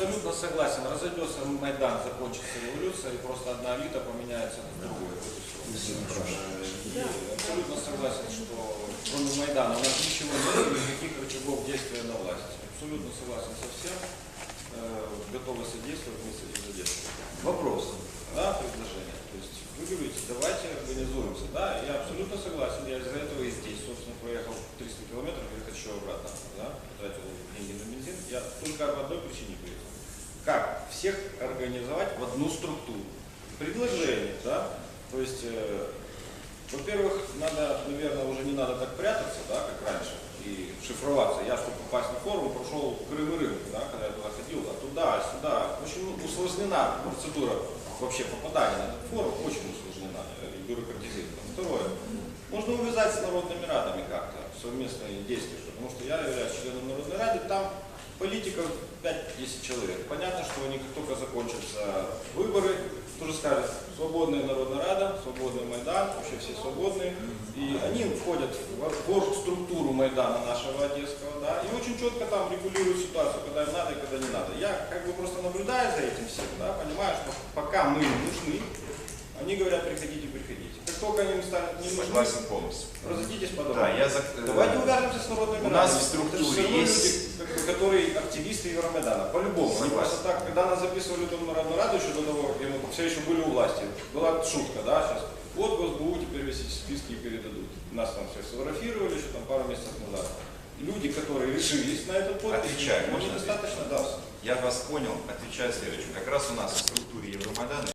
абсолютно согласен. Разойдется Майдан, закончится революция, и просто одна элита поменяется на другую. И Абсолютно согласен, что кроме Майдана у нас ничего нет, никаких рычагов действия на власти. Абсолютно согласен со всем. Э, Готовы содействовать, мы содействуем. Вопрос, да, предложение. То есть вы говорите, давайте организуемся. Да, я абсолютно согласен, я из-за этого и здесь, собственно, проехал 300 километров и хочу обратно, да, потратил деньги на бензин. Я только об одной причине приехал. Всех организовать в одну структуру? Предложение, да, то есть, э, во-первых, надо, наверное, уже не надо так прятаться, да, как раньше, и шифроваться. Я, чтобы попасть на форум, прошел Крым и Рым, да, когда я туда ходил, а туда, сюда. Очень усложнена процедура вообще попадания на этот форум, очень усложнена э, и бюрократизирована. Второе, можно увязать с народными радами как-то, совместные действия, потому что я являюсь членом Народной Рады, там политиков 5-10 человек. Понятно, что они как только закончатся выборы, тоже скажут, свободная Народная Рада, свободный Майдан, вообще все свободные. И они входят в структуру Майдана нашего Одесского, да, и очень четко там регулируют ситуацию, когда им надо и когда не надо. Я как бы просто наблюдаю за этим всем, да, понимаю, что пока мы им нужны, они говорят, приходите, приходите. Как только они им станут не нужны, Согласен полностью. разойдитесь по Да, домам. я за- Давайте увяжемся с народными У нас в структуре есть- люди, которые активисты Евромайдана. По-любому. Согласен. просто так, когда нас записывали там Народную Раду, еще до того, как мы все еще были у власти, была шутка, да, сейчас. Вот Госбу теперь весь эти списки и передадут. Нас там всех сфотографировали еще там пару месяцев назад. Люди, которые решились на этот подпись, Отвечаю, можно недостаточно, да. Я вас понял, отвечаю следующим. Как раз у нас в структуре Евромайдана